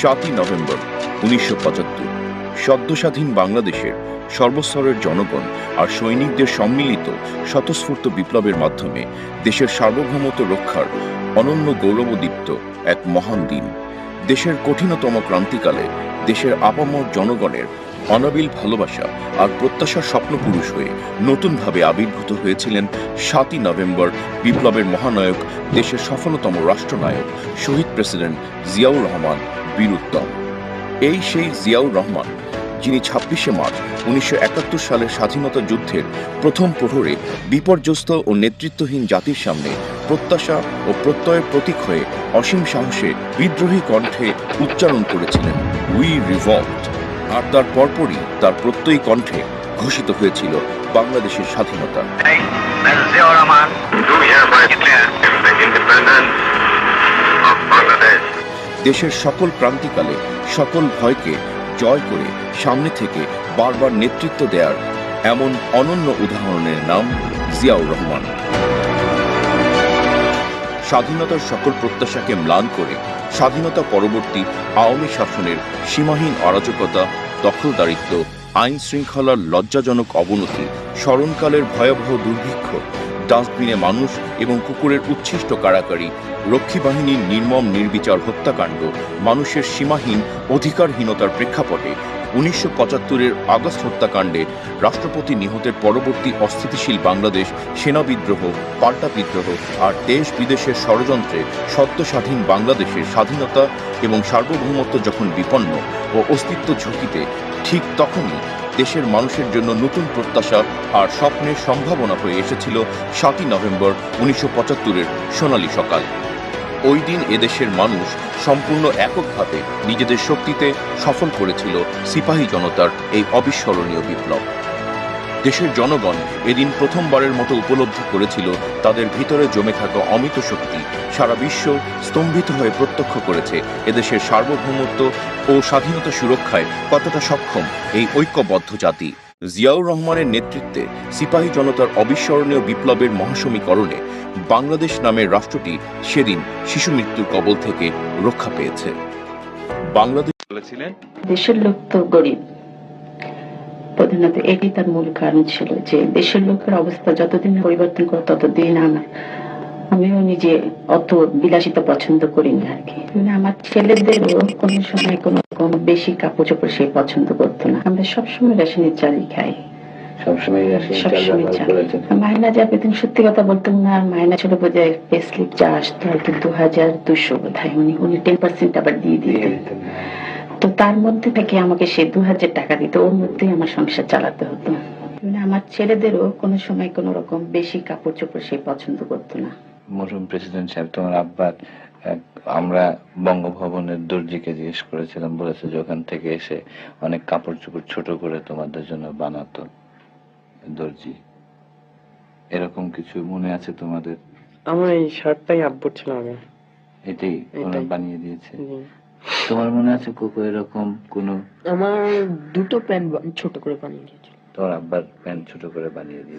সাতই নভেম্বর, উনিশশো পঁচাত্তর। সদ্যস্বাধীন বাংলাদেশের সর্বস্তরের জনগণ আর সৈনিকদের সম্মিলিত স্বতঃস্ফূর্ত বিপ্লবের মাধ্যমে দেশের সার্বভৌমত্ব রক্ষার অনন্য গৌরবোদ্দীপ্ত এক মহান দিন। দেশের কঠিনতম ক্রান্তিকালে দেশের আপামর জনগণের অনাবিল ভালোবাসা আর প্রত্যাশার স্বপ্নপুরুষ হয়ে নতুনভাবে আবির্ভূত হয়েছিলেন সাতই নভেম্বর বিপ্লবের মহানায়ক, দেশের সফলতম রাষ্ট্রনায়ক, শহীদ প্রেসিডেন্ট জিয়াউর রহমান বীরুত্তম এই সেই জিয়াউর রহমান, যিনি ছাব্বিশে মার্চ উনিশশো একাত্তর সালের স্বাধীনতা যুদ্ধের প্রথম প্রহরে বিপর্যস্ত ও নেতৃত্বহীন জাতির সামনে প্রত্যাশা ও প্রত্যয়ের প্রতীক হয়ে অসীম সাহসে বিদ্রোহী কণ্ঠে উচ্চারণ করেছিলেন। উই রিভল্ট আর তার পরপরই তার প্রত্যয়ী কণ্ঠে ঘোষিত হয়েছিল বাংলাদেশের স্বাধীনতা। দেশের সকল ক্রান্তিকালে সকল ভয়কে জয় করে সামনে থেকে বারবার নেতৃত্ব দেওয়ার এমন অনন্য উদাহরণের নাম জিয়াউর রহমান। স্বাধীনতার সকল প্রত্যাশাকে ম্লান করে স্বাধীনতা পরবর্তী আওয়ামী শাসনের সীমাহীন অরাজকতা, দখলদারিত্ব আইন শৃঙ্খলার লজ্জাজনক অবনতি, স্মরণকালের ভয়াবহ দুর্ভিক্ষ ডাস্টবিনে মানুষ এবং কুকুরের উচ্ছিষ্ট কারাকারি, রক্ষী বাহিনীর নির্মম নির্বিচার হত্যাকাণ্ড, মানুষের সীমাহীন অধিকারহীনতার প্রেক্ষাপটে উনিশশো পঁচাত্তরের আগস্ট হত্যাকাণ্ডে রাষ্ট্রপতি নিহতের পরবর্তী অস্থিতিশীল বাংলাদেশ, সেনা বিদ্রোহ, পাল্টা বিদ্রোহ আর দেশ বিদেশের ষড়যন্ত্রে সদ্য স্বাধীন বাংলাদেশের স্বাধীনতা এবং সার্বভৌমত্ব যখন বিপন্ন ও অস্তিত্ব ঝুঁকিতে, ঠিক তখনই দেশের মানুষের জন্য নতুন প্রত্যাশা আর স্বপ্নের সম্ভাবনা হয়ে এসেছিল সাতই নভেম্বর উনিশশো পঁচাত্তরের সোনালী সকাল। ওই দিন এদেশের মানুষ সম্পূর্ণ এককভাবে নিজেদের শক্তিতে সফল করেছিল সিপাহী জনতার এই অবিস্মরণীয় বিপ্লব। দেশের জনগণ এদিন প্রথমবারের মতো উপলব্ধি করেছিল তাদের ভিতরে জমে থাকা অমিত শক্তি সারা বিশ্ব স্তম্ভিত হয়ে প্রত্যক্ষ করেছে এদেশের সার্বভৌমত্ব ও স্বাধীনতা সুরক্ষায় কতটা সক্ষম এই ঐক্যবদ্ধ জাতি? জিয়াউর রহমানের নেতৃত্বে সিপাহী জনতার অবিস্মরণীয় বিপ্লবের মহাসমীকরণে বাংলাদেশ নামের রাষ্ট্রটি সেদিন শিশু মৃত্যুর কবল থেকে রক্ষা পেয়েছে। বাংলাদেশ বলেছিলেন, দেশের লোক তো গরিব। প্রধানত এটি তার মূল কারণ ছিল যে দেশের লোকের অবস্থা যতদিন পরিবর্তন করে ততদিন আমার আমিও নিজে অত বিলাসিতা পছন্দ করি না আর কি। মানে আমার ছেলেদেরও কোনো সময় কোনো রকম বেশি কাপড় চোপড় সে পছন্দ করতো না। আমরা সবসময় রেশনের চালই খাই। সবসময় রেশনের চাল সবসময় ব্যবহার চাল। করেছেন। মাইনা যা পেতেন সত্যি কথা বলতাম না আর ছিল বোধ পে স্লিপ যা আসতো হয়তো দু হাজার দুশো বোধ হয় উনি উনি টেন পার্সেন্ট আবার দিয়ে দিয়ে দিতেন দিতেন। তো তার মধ্যে থেকে আমাকে সে দু হাজার টাকা দিত ওর মধ্যেই আমার সংসার চালাতে হতো। মানে আমার ছেলেদেরও কোনো সময় কোনো রকম বেশি কাপড় চোপড় সে পছন্দ করতো না। মরহুম প্রেসিডেন্ট সাহেব তোমার আব্বার আমরা বঙ্গভবনের দর্জিকে জিজ্ঞেস করেছিলাম বলেছে যে ওখান থেকে এসে অনেক কাপড় চোপড় ছোট করে তোমাদের জন্য বানাতো দর্জি। এরকম কিছু মনে আছে তোমাদের? আমার এই শার্টটাই আব্বুর ছিল আগে। এটাই বানিয়ে দিয়েছে? তোমার মনে আছে কোকো এরকম কোনো? আমার দুটো প্যান্ট ছোট করে বানিয়ে দিয়েছিল। তোমার আব্বার প্যান্ট ছোট করে বানিয়ে দিয়েছে।